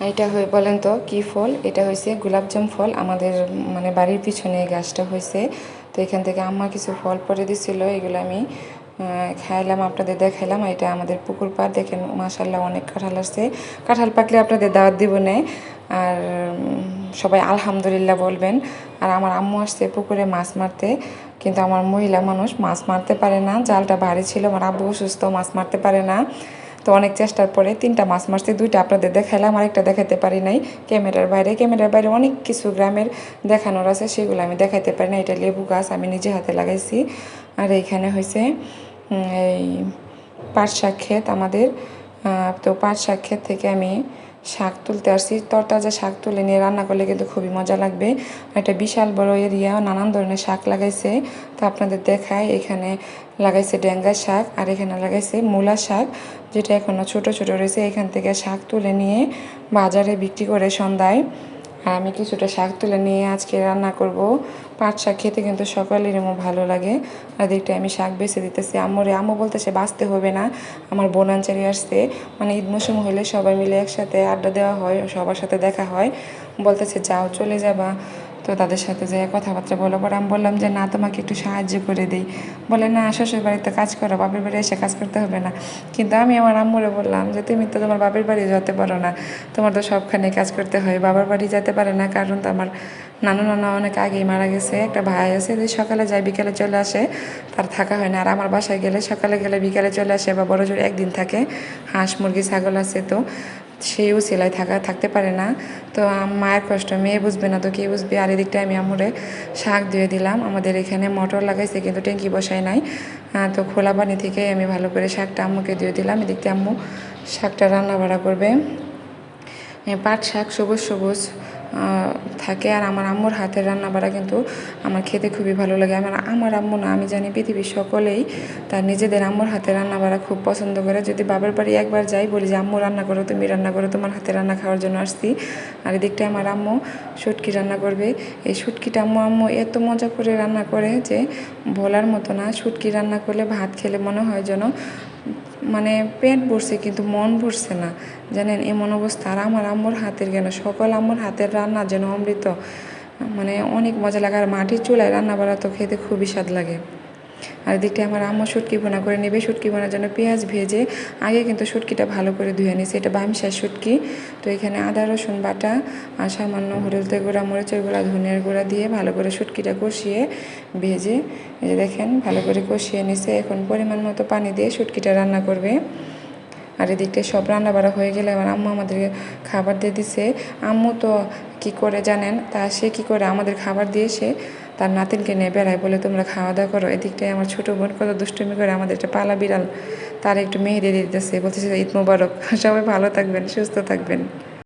এটা হয়ে বলেন তো, কি ফল? এটা হয়েছে গোলাপজাম ফল। আমাদের মানে বাড়ির পিছনে গাছটা হয়েছে তো এখান থেকে আম্মা কিছু ফল পরে দিছিল, এগুলো আমি খাইলাম, আপনাদের দেখাইলাম। এটা আমাদের পুকুর পাড়, দেখেন মাসাল্লাহ অনেক কাঁঠাল আসছে কাঁঠাল পাকলে আপনাদের দাওয়াত দিব না। আর সবাই আলহামদুলিল্লাহ বলবেন। আর আমার আম্মু আসছে পুকুরে মাছ মারতে। কিন্তু আমার মহিলা মানুষ মাছ মারতে পারে না। জালটা ভারী ছিল, আমার আব্বু অসুস্থ, মাছ মারতে পারে না। তো অনেক চেষ্টার পরে তিনটা মাছ মারছি, দুইটা আপনাদের দেখাইলাম, আরেকটা দেখাতে পারি নাই ক্যামেরার বাইরে। ক্যামেরার বাইরে অনেক কিছু গ্রামের দেখানোর আছে, সেগুলো আমি দেখাইতে পারি না এটা লেবু গাছ আমি নিজে হাতে লাগাইছি। আর এইখানে হয়েছে এই পাট শাক ক্ষেত আমাদের। তো পাট শাক ক্ষেত থেকে আমি শাক তুলতে আসছি। তরতাজা শাক তুলে নিয়ে রান্না করলে কিন্তু খুবই মজা লাগবে। একটা বিশাল বড় এরিয়া, নানান ধরনের শাক লাগাইছে। তো আপনাদের দেখায় এখানে লাগাইছে ডেঙ্গা শাক আর এখানে লাগাইছে মূলা শাক, যেটা এখনও ছোট ছোট রয়েছে। এখান থেকে শাক তুলে নিয়ে বাজারে বিক্রি করে সন্ধ্যায় আর আমি কিছুটা শাক তুলে নিয়ে আজকে রান্না করব। পাট শাক খেতে কিন্তু সকালের আমার ভালো লাগে। আর দেখতে আমি শাক বেছে দিতেছি। আম্মরে আম্মু বলতেছে, বাঁচতে হবে না। আমার বোনাঞ্চারি আসছে। মানে ঈদ মৌসুম হলে সবাই মিলে একসাথে আড্ডা দেওয়া হয়, সবার সাথে দেখা হয়। বলতেছে, যাও, চলে যাবা। তো তাদের সাথে যে কথাবার্তা বলো পর আমি বললাম যে, না, তোমাকে একটু সাহায্য করে দিই। বলে, না, শ্বশুর বাড়িতে কাজ করো, বাপের বাড়ি এসে কাজ করতে হবে না। কিন্তু আমি আমার আম্মুরে বললাম যে, তুমি তো তোমার বাপের বাড়ি যেতে পারো না। তোমার তো সবখানে কাজ করতে হয়, বাবার বাড়ি যেতে পারে না। কারণ তো আমার নানু নানা অনেক আগেই মারা গেছে, একটা ভাই আছে যে সকালে যায়, বিকেলে চলে আসে, তার থাকা হয় না। আর আমার বাসায় গেলে সকালে গেলে বিকেলে চলে আসে বা বড় জোর একদিন থাকে, হাঁস, মুরগি, ছাগল আছে তো। সেও সেলাই থাকা, থাকতে পারে না। তো মায়ের কষ্ট, মেয়ে বুঝবে না তো কে বুঝবে? আর এদিকটা আমি আমরে শাক দিয়ে দিলাম। আমাদের এখানে মটর লাগাইছে কিন্তু ট্যাঙ্কি বসায় নাই। তো খোলা পানি থেকে আমি ভালো করে শাকটা আম্মুকে দিয়ে দিলাম। এদিকটা আম্মু শাকটা রান্না বাড়া করবে। পাট, শাক, সবুজ সবুজ থাকে। আর আমার আম্মুর হাতের রান্না বাড়া কিন্তু আমার খেতে খুবই ভালো লাগে। আমার আমার আম্মু না, আমি জানি পৃথিবীর সকলেই তার নিজেদের আম্মুর হাতে রান্না বাড়া খুব পছন্দ করে। যদি বাবার বাড়ি একবার যাই, বলি যে, আম্মু, রান্না করো, তুমি রান্না করো, তোমার হাতে রান্না খাওয়ার জন্য আসছি। আর এদিকটা আমার আম্মু শুটকি রান্না করবে। এই শুটকিটা আম্মু আম্মু এত মজা করে রান্না করে যে, বলার মতো না। শুটকি রান্না করলে ভাত খেলে মনে হয় যেন মানে পেট ভরছে কিন্তু মন ভরছে না। জানেন, এমন অবস্থা। আর আমার আম্মুর হাতের কেন সকল আম্মুর হাতের রান্না যেন অমৃত। মানে অনেক মজা লাগে। আর মাটির চুলায় রান্না বাড়া তো খেতে খুবই স্বাদ লাগে। আর এদিকটা আমার আম্মু শুটকি বোনা করে নেবে। শুটকি বোনার জন্য পেঁয়াজ ভেজে আগে কিন্তু শুটকিটা ভালো করে ধুয়ে নিয়েছে। এটা বামসার শুটকি। তো এখানে আদা, রসুন বাটা আর সামান্য হলুদের গুঁড়া, মরিচের গুঁড়া, ধনিয়ার গুঁড়া দিয়ে ভালো করে শুটকিটা কষিয়ে ভেজে এই যে দেখেন ভালো করে কষিয়ে নিছে এখন পরিমাণ মতো পানি দিয়ে শুটকিটা রান্না করবে। আর এদিকটায় সব রান্না বাড়া হয়ে গেলে আমার আম্মু আমাদেরকে খাবার দিয়ে দিছে। আম্মু তো কি করে জানেন? তা সে কি করে আমাদের খাবার দিয়ে সে তার নাতিনকে নিয়ে বেড়ায় বলে, তোমরা খাওয়া দাওয়া করো, এদিকটায় আমার ছোটো বোন কত দুষ্টুমি করে আমাদের একটা পালা বিড়াল, তার একটু মেহেদি দিতেছে। বলতেছে, ঈদ মুবারক। সবাই ভালো থাকবেন, সুস্থ থাকবেন।